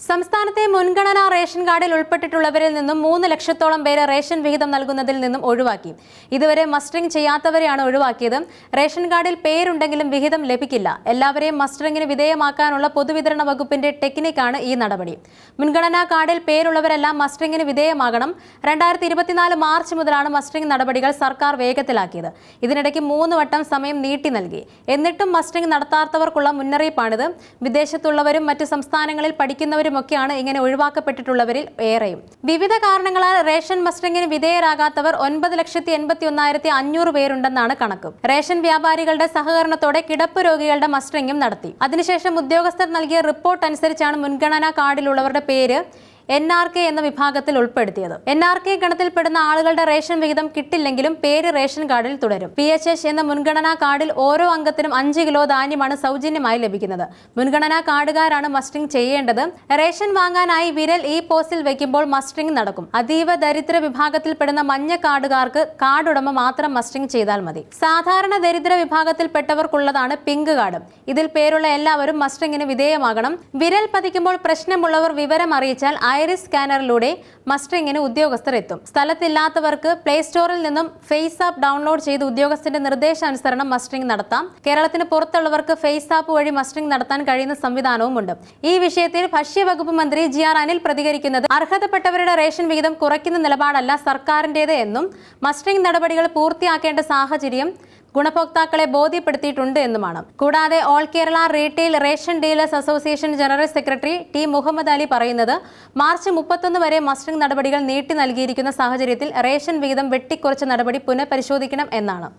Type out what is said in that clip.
സംസ്ഥാനത്തെ മുൻഗണനാ റേഷൻ കാർഡിൽ ഉൾപ്പെട്ടിട്ടുള്ളവരിൽ നിന്നും മൂന്ന് ലക്ഷത്തോളം പേരെ റേഷൻ വിഹിതം നൽകുന്നതിൽ നിന്നും ഒഴിവാക്കി. ഇതുവരെ മസ്റ്ററിംഗ് ചെയ്യാത്തവരെയാണ് ഒഴിവാക്കിയത്. റേഷൻ കാർഡിൽ പേരുണ്ടെങ്കിലും വിഹിതം ലഭിക്കില്ല. എല്ലാവരെയും മസ്റ്ററിംഗിന് വിധേയമാക്കാനുള്ള പൊതുവിതരണ വകുപ്പിന്റെ ടെക്നിക്കാണ് ഈ നടപടി. മുൻഗണനാ കാർഡിൽ പേരുള്ളവരെല്ലാം മസ്റ്ററിംഗിന് വിധേയമാകണം. രണ്ടായിരത്തി ഇരുപത്തിനാല് മാർച്ച് മുതലാണ് മസ്റ്ററിംഗ് നടപടികൾ സർക്കാർ വേഗത്തിലാക്കിയത്. ഇതിനിടയ്ക്ക് മൂന്ന് വട്ടം സമയം നീട്ടി നൽകി. എന്നിട്ടും മസ്റ്ററിംഗ് നടത്താത്തവർക്കുള്ള മുന്നറിയിപ്പാണിത്. വിദേശത്തുള്ളവരും മറ്റ് സംസ്ഥാനങ്ങളിൽ പഠിക്കുന്നവരുമൊക്കെയാണ് ഇങ്ങനെ ഒഴിവാക്കപ്പെട്ടിട്ടുള്ളവരിൽ ഏറെയും. വിവിധ കാരണങ്ങളാൽ റേഷൻ മസ്റ്ററിംഗിന് വിധേയരാകാത്തവർ ഒൻപത് ലക്ഷത്തി എൺപത്തി ഒന്നായിരത്തി അഞ്ഞൂറ് പേരുണ്ടെന്നാണ് കണക്ക്. റേഷൻ വ്യാപാരികളുടെ സഹകരണത്തോടെ കിടപ്പ് രോഗികളുടെ മസ്റ്ററിംഗും നടത്തി. അതിനുശേഷം ഉദ്യോഗസ്ഥർ നൽകിയ റിപ്പോർട്ട് അനുസരിച്ചാണ് മുൻഗണനാ കാർഡിലുള്ളവരുടെ പേര് എൻ ആർ കെ എന്ന വിഭാഗത്തിൽ ഉൾപ്പെടുത്തിയത്. എൻ ആർ കെ ഗണത്തിൽപ്പെടുന്ന ആളുകളുടെ റേഷൻ വിഹിതം കിട്ടില്ലെങ്കിലും പേര് റേഷൻ കാർഡിൽ തുടരും. പി എച്ച് എച്ച് എന്ന മുൻഗണനാ കാർഡിൽ ഓരോ അംഗത്തിനും അഞ്ച് കിലോ ധാന്യമാണ് സൗജന്യമായി ലഭിക്കുന്നത്. മുൻഗണനാ കാർഡുകാരാണ് മസ്റ്റിംഗ് ചെയ്യേണ്ടത്. റേഷൻ വാങ്ങാനായി വിരൽ ഈ പോസ്റ്റിൽ വെക്കുമ്പോൾ മസ്റ്റിംഗ് നടക്കും. അതീവ ദരിദ്ര വിഭാഗത്തിൽപ്പെടുന്ന മഞ്ഞ കാർഡുകാർക്ക് കാർഡ് ഉടമ മാത്രം മസ്റ്റിംഗ് ചെയ്താൽ മതി. സാധാരണ ദരിദ്ര വിഭാഗത്തിൽപ്പെട്ടവർക്കുള്ളതാണ് പിങ്ക് കാർഡ്. ഇതിൽ പേരുള്ള എല്ലാവരും മസ്റ്റിംഗിന് വിധേയമാകണം. വിരൽ പതിക്കുമ്പോൾ പ്രശ്നമുള്ളവർ വിവരം അറിയിച്ചാൽ ഐറിസ് സ്കാനറിലൂടെ മസ്റ്ററിങ്ങിന് ഉദ്യോഗസ്ഥർ എത്തും സ്ഥലത്തില്ലാത്തവർക്ക് പ്ലേ സ്റ്റോറിൽ നിന്നും ഫേസ് ആപ്പ് ഡൗൺലോഡ് ചെയ്ത് ഉദ്യോഗസ്ഥന്റെ നിർദ്ദേശാനുസരണം മസ്റ്ററിംഗ് നടത്താം. കേരളത്തിന് പുറത്തുള്ളവർക്ക് ഫേസ് ആപ്പ് വഴി മസ്റ്ററിംഗ് നടത്താൻ കഴിയുന്ന സംവിധാനവുമുണ്ട്. ഈ വിഷയത്തിൽ ഭക്ഷ്യവകുപ്പ് മന്ത്രി ജി ആർ അനിൽ പ്രതികരിക്കുന്നത് അർഹതപ്പെട്ടവരുടെ റേഷൻ വിഹിതം കുറയ്ക്കുന്ന നിലപാടല്ല സർക്കാരിന്റേത് എന്നും മസ്റ്ററിംഗ് നടപടികൾ പൂർത്തിയാക്കേണ്ട സാഹചര്യം ഗുണഭോക്താക്കളെ ബോധ്യപ്പെടുത്തിയിട്ടുണ്ട് എന്നുമാണ്. കൂടാതെ all Kerala retail ration dealers association general secretary T Muhammad Ali പറയുന്നത് മാർച്ച് മുപ്പത്തൊന്ന് വരെ മസ്റ്ററിംഗ് നടപടികൾ നീട്ടി നൽകിയിരിക്കുന്ന സാഹചര്യത്തിൽ റേഷൻ വിഹിതം വെട്ടിക്കുറച്ച നടപടി പുനഃപരിശോധിക്കണം എന്നാണ്.